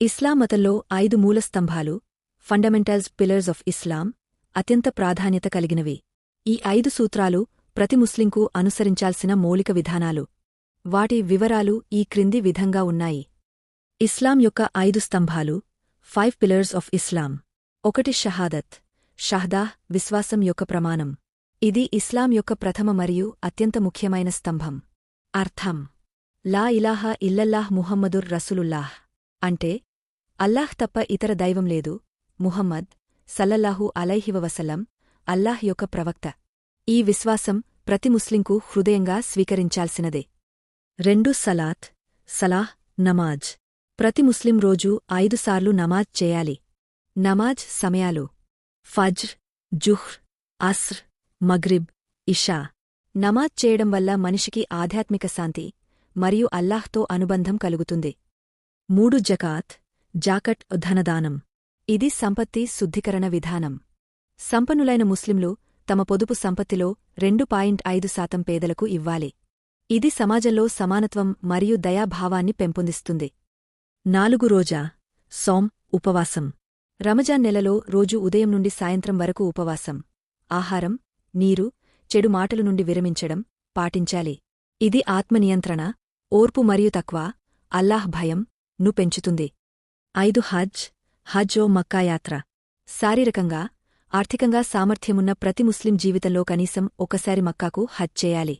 ఇస్లాం మతంలో ఐదు మూలస్తంభాలు ఫండమెంటల్స్ పిల్లర్స్ ఆఫ్ ఇస్లాం అత్యంత ప్రాధాన్యత కలిగినవి. ఈ ఐదు సూత్రాలు ప్రతి ముస్లింకు అనుసరించాల్సిన మౌలిక విధానాలు. వాటి వివరాలు ఈ క్రింది విధంగా ఉన్నాయి. ఇస్లాం యొక్క ఐదు స్తంభాలు ఫైవ్ పిల్లర్స్ ఆఫ్ ఇస్లాం. ఒకటి షహాదత్ షహదాహ్ విశ్వాసం యొక్క ప్రమాణం. ఇది ఇస్లాం యొక్క ప్రథమ మరియు అత్యంత ముఖ్యమైన స్తంభం. అర్థం. లా ఇలాహా ఇల్లల్లాహ్ ముహమ్మదుర్ రసులుల్లాహ్. అంటే అల్లాహ్ తప్ప ఇతర దైవం లేదు. ముహమ్మద్ సల్లల్లాహు అలైహివసలం అల్లాహ్ యొక్క ప్రవక్త. ఈ విశ్వాసం ప్రతి ముస్లింకు హృదయంగా స్వీకరించాల్సినదే. రెండు సలాత్ సలాహ్ నమాజ్. ప్రతి ముస్లిం రోజూ ఐదుసార్లు నమాజ్ చేయాలి. నమాజ్ సమయాలు. ఫజ్ర్ జుహ్ర్ అస్ర్ మగ్రిబ్ ఇషా. నమాజ్ చేయడం వల్ల మనిషికి ఆధ్యాత్మిక శాంతి మరియు అల్లాహ్తో అనుబంధం కలుగుతుంది. మూడు జకాత్ జాకట్ ధనదానం. ఇది సంపత్తి శుద్ధీకరణ విధానం. సంపన్నులైన ముస్లింలు తమ పొదుపు సంపత్తిలో రెండు పాయింట్ ఐదు శాతం పేదలకు ఇవ్వాలి. ఇది సమాజంలో సమానత్వం మరియు దయాభావాన్ని పెంపొందిస్తుంది. నాలుగు రోజా. సోం ఉపవాసం. రమజాన్ నెలలో రోజు ఉదయం నుండి సాయంత్రం వరకు ఉపవాసం. ఆహారం నీరు చెడు మాటలు నుండి విరమించడం పాటించాలి. ఇది ఆత్మనియంత్రణ ఓర్పు మరియు తక్వా అల్లాహ్ భయం ను పెంచుతుంది. ఐదు హజ్ హజ్ ఓ మక్కాయాత్ర శారీరకంగా ఆర్థికంగా సామర్థ్యమున్న ప్రతి ముస్లిం జీవితంలో కనీసం ఒకసారి మక్కాకు హజ్ చేయాలి.